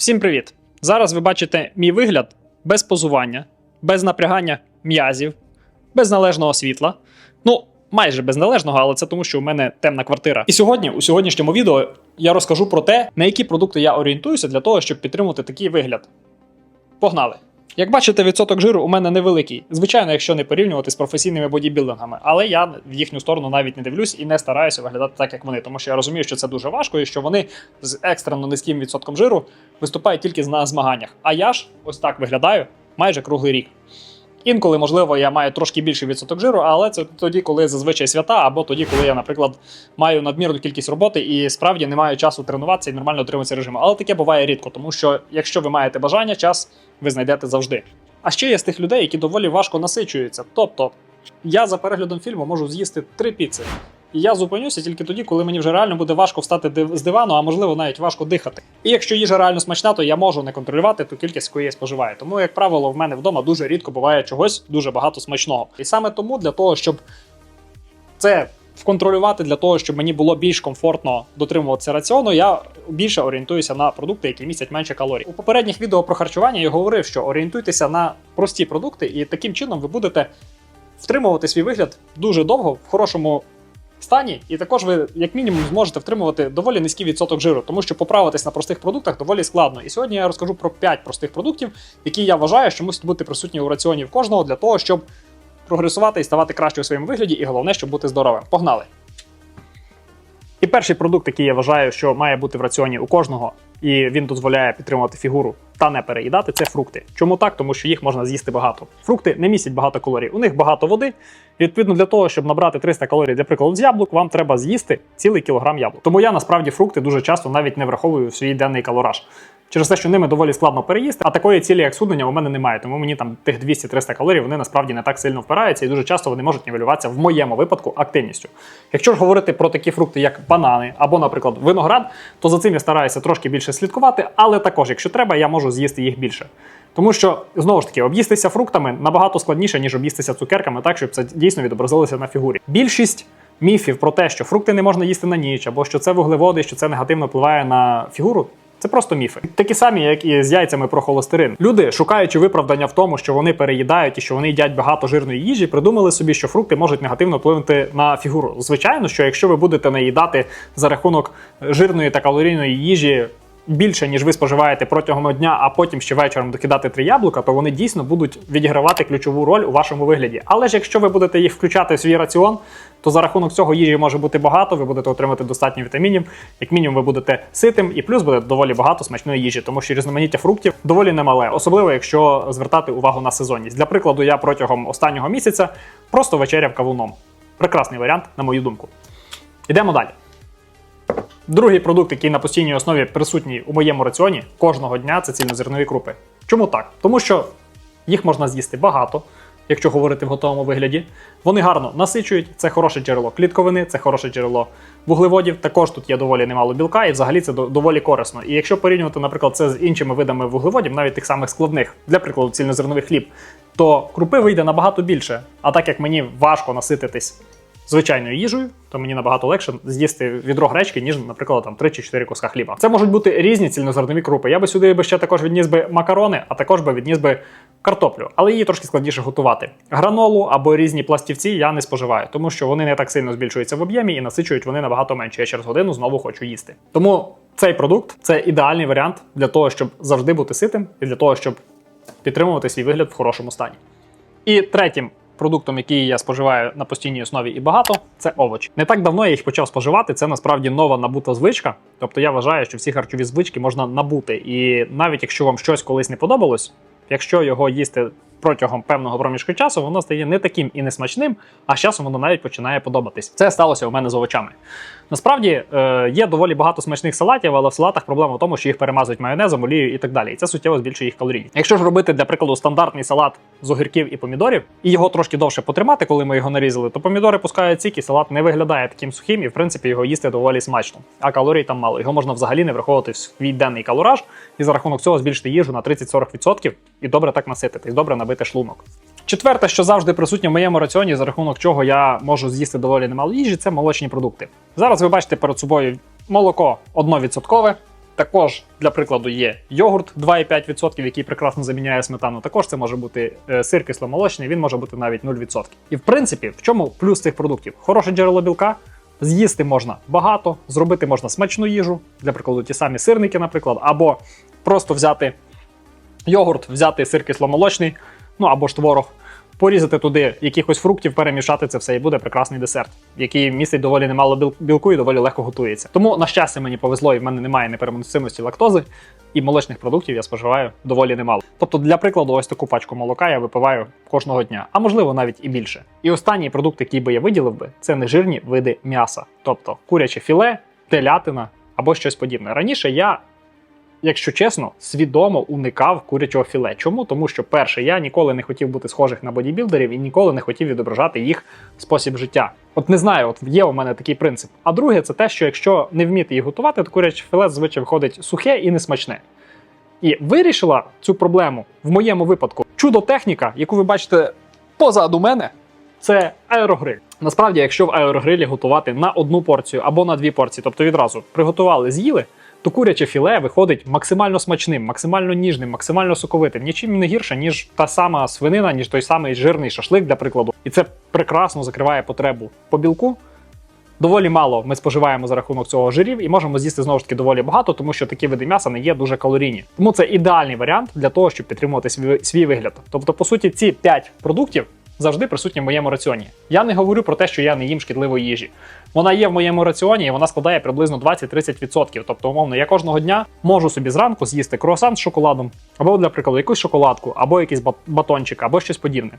Всім привіт! Зараз ви бачите мій вигляд без позування, без напрягання м'язів, без належного світла. Ну, майже без належного, але це тому, що у мене темна квартира. І сьогодні, у сьогоднішньому відео, я розкажу про те, на які продукти я орієнтуюся для того, щоб підтримувати такий вигляд. Погнали! Як бачите, відсоток жиру у мене невеликий. Звичайно, якщо не порівнювати з професійними бодібілдингами, але я в їхню сторону навіть не дивлюсь і не стараюся виглядати так, як вони, тому що я розумію, що це дуже важко і що вони з екстрено низьким відсотком жиру виступають тільки на змаганнях. А я ж ось так виглядаю майже круглий рік. Інколи, можливо, я маю трошки більший відсоток жиру, але це тоді, коли зазвичай свята, або тоді, коли я, наприклад, маю надмірну кількість роботи і справді не маю часу тренуватися і нормально дотримуватися режиму. Але таке буває рідко, тому що якщо ви маєте бажання, час ви знайдете завжди. А ще є з тих людей, які доволі важко насичуються. Тобто, я за переглядом фільму можу з'їсти три піци. І я зупинюся тільки тоді, коли мені вже реально буде важко встати з дивану, а можливо навіть важко дихати. І якщо їжа реально смачна, то я можу не контролювати ту кількість, яку я споживаю. Тому, як правило, в мене вдома дуже рідко буває чогось дуже багато смачного. І саме тому для того, щоб це вконтролювати для того, щоб мені було більш комфортно дотримуватися раціону, я більше орієнтуюся на продукти, які містять менше калорій. У попередніх відео про харчування я говорив, що орієнтуйтеся на прості продукти, і таким чином ви будете втримувати свій вигляд дуже довго в хорошому стані, і також ви, як мінімум, зможете втримувати доволі низький відсоток жиру, тому що поправитись на простих продуктах доволі складно. І сьогодні я розкажу про 5 простих продуктів, які я вважаю, що мусять бути присутні у раціоні в кожного для того, щоб прогресувати і ставати краще у своєму вигляді, і головне, щоб бути здоровим. Погнали! І перший продукт, який я вважаю, що має бути в раціоні у кожного, і він дозволяє підтримувати фігуру та не переїдати, це фрукти. Чому так? Тому що їх можна з'їсти багато. Фрукти не містять багато калорій, у них багато води. І відповідно для того, щоб набрати 300 калорій, для прикладу, з яблук, вам треба з'їсти цілий кілограм яблук. Тому я насправді фрукти дуже часто навіть не враховую в свій денний калораж. Через те, що ними доволі складно переїсти, а такої цілі, як схуднення, у мене немає. Тому мені там тих 200-300 калорій вони насправді не так сильно впираються, і дуже часто вони можуть нівелюватися в моєму випадку активністю. Якщо ж говорити про такі фрукти, як банани або, наприклад, виноград, то за цим я стараюся трошки більше слідкувати, але також, якщо треба, я можу з'їсти їх більше. Тому що знову ж таки об'їстися фруктами набагато складніше, ніж об'їстися цукерками, так щоб це дійсно відобразилося на фігурі. Більшість міфів про те, що фрукти не можна їсти на ніч, або що це вуглеводи, що це негативно впливає на фігуру. Це просто міфи, такі самі, як і з яйцями про холестерин. Люди, шукаючи виправдання в тому, що вони переїдають і що вони їдять багато жирної їжі, придумали собі, що фрукти можуть негативно вплинути на фігуру. Звичайно, що якщо ви будете наїдати за рахунок жирної та калорійної їжі. Більше ніж ви споживаєте протягом дня, а потім ще вечором докидати три яблука, то вони дійсно будуть відігравати ключову роль у вашому вигляді. Але ж якщо ви будете їх включати в свій раціон, то за рахунок цього їжі може бути багато, ви будете отримати достатньо вітамінів, як мінімум, ви будете ситим, і плюс буде доволі багато смачної їжі, тому що різноманіття фруктів доволі немале, особливо якщо звертати увагу на сезонність. Для прикладу, я протягом останнього місяця просто вечеряв кавуном. Прекрасний варіант, на мою думку. Ідемо далі. Другий продукт, який на постійній основі присутній у моєму раціоні кожного дня, це цільнозернові крупи. Чому так? Тому що їх можна з'їсти багато, якщо говорити в готовому вигляді. Вони гарно насичують, це хороше джерело клітковини, це хороше джерело вуглеводів. Також тут є доволі немало білка, і взагалі це доволі корисно. І якщо порівнювати, наприклад, це з іншими видами вуглеводів, навіть тих самих складних, для прикладу, цільнозерновий хліб, то крупи вийде набагато більше. А так як мені важко насититись звичайною їжею, то мені набагато легше з'їсти відро гречки, ніж, наприклад, там 3 чи 4 куска хліба. Це можуть бути різні цільнозернові крупи. Я би сюди би ще також відніс би макарони, а також би відніс би картоплю, але її трошки складніше готувати. Гранолу або різні пластівці я не споживаю, тому що вони не так сильно збільшуються в об'ємі і насичують вони набагато менше. Я через годину знову хочу їсти. Тому цей продукт це ідеальний варіант для того, щоб завжди бути ситим і для того, щоб підтримувати свій вигляд в хорошому стані. І третім продуктом, який я споживаю на постійній основі і багато, це овочі. Не так давно я їх почав споживати. Це насправді нова набута звичка. Тобто я вважаю, що всі харчові звички можна набути. І навіть якщо вам щось колись не подобалось, якщо його їсти протягом певного проміжку часу, воно стає не таким і не смачним, а з часом воно навіть починає подобатись. Це сталося у мене з овочами. Насправді е, є доволі багато смачних салатів, але в салатах проблема в тому, що їх перемазують майонезом, олією і так далі. І це суттєво збільшує їх калорійність. Якщо ж робити для прикладу стандартний салат з огірків і помідорів, і його трошки довше потримати, коли ми його нарізали, то помідори пускають сік, і салат не виглядає таким сухим, і в принципі його їсти доволі смачно. А калорій там мало. Його можна взагалі не враховувати в свій денний калораж, і за рахунок цього збільшити їжу на 30-40% і добре так насититись, добре набити шлунок. Четверте, що завжди присутнє в моєму раціоні, за рахунок чого я можу з'їсти доволі немало їжі, це молочні продукти. Зараз ви бачите перед собою молоко 1%, Також, для прикладу, є йогурт 2,5%, який прекрасно заміняє сметану. Також це може бути е, сир кисломолочний, він може бути навіть 0%. І в принципі, в чому плюс цих продуктів? Хороше джерело білка. З'їсти можна багато, зробити можна смачну їжу, для прикладу, ті самі сирники, наприклад, або просто взяти йогурт, взяти сир кисломолочний, ну або ж творог, порізати туди якихось фруктів, перемішати це все, і буде прекрасний десерт, який містить доволі немало білку і доволі легко готується. Тому, на щастя, мені повезло, і в мене немає непереносимості лактози, і молочних продуктів я споживаю доволі немало. Тобто, для прикладу, ось таку пачку молока я випиваю кожного дня, а можливо навіть і більше. І останній продукт, який би я виділив би, це нежирні види м'яса, тобто куряче філе, телятина або щось подібне. Раніше я якщо чесно, свідомо уникав курячого філе. Чому? Тому що, перше, я ніколи не хотів бути схожих на бодібілдерів і ніколи не хотів відображати їх спосіб життя. От не знаю, от є у мене такий принцип. А друге, це те, що якщо не вміти їх готувати, то куряче філе зазвичай виходить сухе і несмачне. І вирішила цю проблему в моєму випадку чудо-техніка, яку ви бачите позаду мене, це аерогриль. Насправді, якщо в аерогрилі готувати на одну порцію або на дві порції, тобто відразу приготували, з'їли, то куряче філе виходить максимально смачним, максимально ніжним, максимально соковитим, нічим не гірше, ніж та сама свинина, ніж той самий жирний шашлик, для прикладу. І це прекрасно закриває потребу по білку. Доволі мало ми споживаємо за рахунок цього жирів і можемо з'їсти знову ж таки доволі багато, тому що такі види м'яса не є дуже калорійні. Тому це ідеальний варіант для того, щоб підтримувати свій, вигляд. Тобто, по суті, ці 5 продуктів завжди присутні в моєму раціоні. Я не говорю про те, що я не їм шкідливої їжі. Вона є в моєму раціоні, і вона складає приблизно 20-30%. Тобто, умовно, я кожного дня можу собі зранку з'їсти круасан з шоколадом, або, для прикладу, якусь шоколадку, або якийсь батончик, або щось подібне.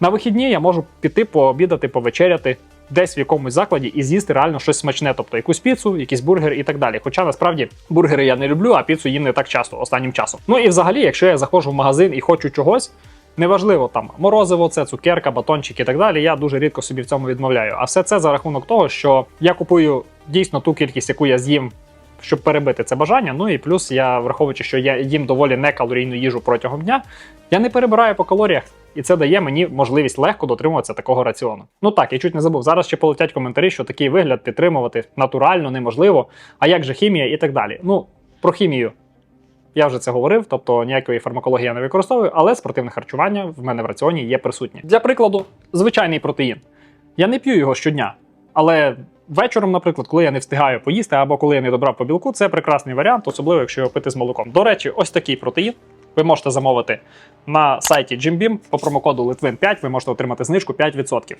На вихідні я можу піти пообідати, повечеряти десь в якомусь закладі і з'їсти реально щось смачне, тобто якусь піцу, якийсь бургер і так далі. Хоча насправді бургери я не люблю, а піцу їм не так часто останнім часом. Ну і взагалі, якщо я заходжу в магазин і хочу чогось. Неважливо там морозиво, це цукерка, батончик і так далі. Я дуже рідко собі в цьому відмовляю. А все це за рахунок того, що я купую дійсно ту кількість, яку я з'їм, щоб перебити це бажання. Ну і плюс я, враховуючи, що я їм доволі некалорійну їжу протягом дня, я не перебираю по калоріях, і це дає мені можливість легко дотримуватися такого раціону. Ну так, я чуть не забув. Зараз ще полетять коментарі, що такий вигляд підтримувати натурально неможливо. А як же хімія і так далі. Ну про хімію. Я вже це говорив, тобто ніякої фармакології я не використовую, але спортивне харчування в мене в раціоні є присутнє. Для прикладу, звичайний протеїн. Я не п'ю його щодня, але вечором, наприклад, коли я не встигаю поїсти або коли я не добрав по білку, це прекрасний варіант, особливо якщо його пити з молоком. До речі, ось такий протеїн. Ви можете замовити на сайті Jim по промокоду Litwin 5 ви можете отримати знижку 5%.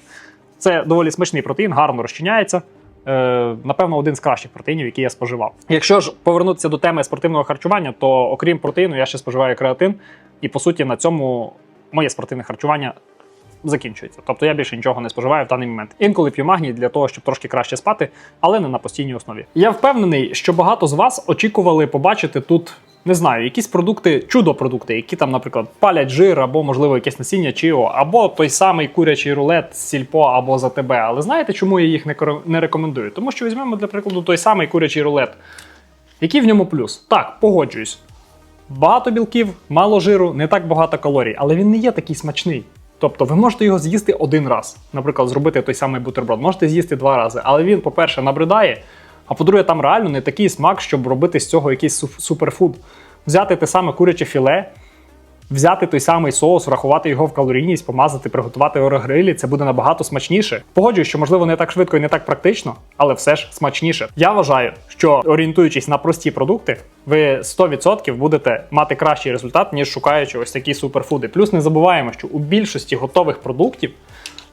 Це доволі смачний протеїн, гарно розчиняється. Е, напевно, один з кращих протеїнів, які я споживав. Якщо ж повернутися до теми спортивного харчування, то окрім протеїну, я ще споживаю креатин, і по суті на цьому моє спортивне харчування закінчується. Тобто я більше нічого не споживаю в даний момент. Інколи п'ю магній для того, щоб трошки краще спати, але не на постійній основі. Я впевнений, що багато з вас очікували побачити тут. Не знаю, якісь продукти, чудо-продукти, які там, наприклад, палять жир, або, можливо, якесь насіння чіо, або той самий курячий рулет з сільпо або за тебе. Але знаєте, чому я їх не рекомендую? Тому що візьмемо, для прикладу, той самий курячий рулет. Який в ньому плюс? Так, погоджуюсь. Багато білків, мало жиру, не так багато калорій, але він не є такий смачний. Тобто ви можете його з'їсти один раз, наприклад, зробити той самий бутерброд, можете з'їсти два рази, але він, по-перше, набридає, а по-друге, там реально не такий смак, щоб робити з цього якийсь суперфуд. Взяти те саме куряче філе, взяти той самий соус, врахувати його в калорійність, помазати, приготувати орогрилі, це буде набагато смачніше. Погоджуюсь, що можливо не так швидко і не так практично, але все ж смачніше. Я вважаю, що орієнтуючись на прості продукти, ви 100% будете мати кращий результат, ніж шукаючи ось такі суперфуди. Плюс не забуваємо, що у більшості готових продуктів.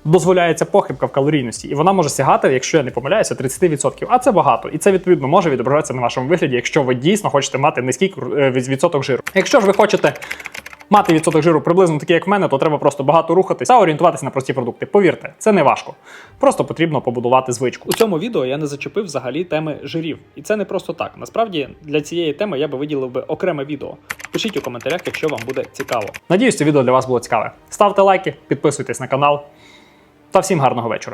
Дозволяється похибка в калорійності, і вона може сягати, якщо я не помиляюся, 30%. А це багато, і це відповідно може відображатися на вашому вигляді, якщо ви дійсно хочете мати низький е, відсоток жиру. Якщо ж ви хочете мати відсоток жиру приблизно такий, як в мене, то треба просто багато рухатись та орієнтуватися на прості продукти. Повірте, це не важко. Просто потрібно побудувати звичку. У цьому відео я не зачепив взагалі теми жирів, і це не просто так. Насправді для цієї теми я би виділив би окреме відео. Пишіть у коментарях, якщо вам буде цікаво. Надіюсь, це відео для вас було цікаве. Ставте лайки, підписуйтесь на канал. Та всім гарного вечора.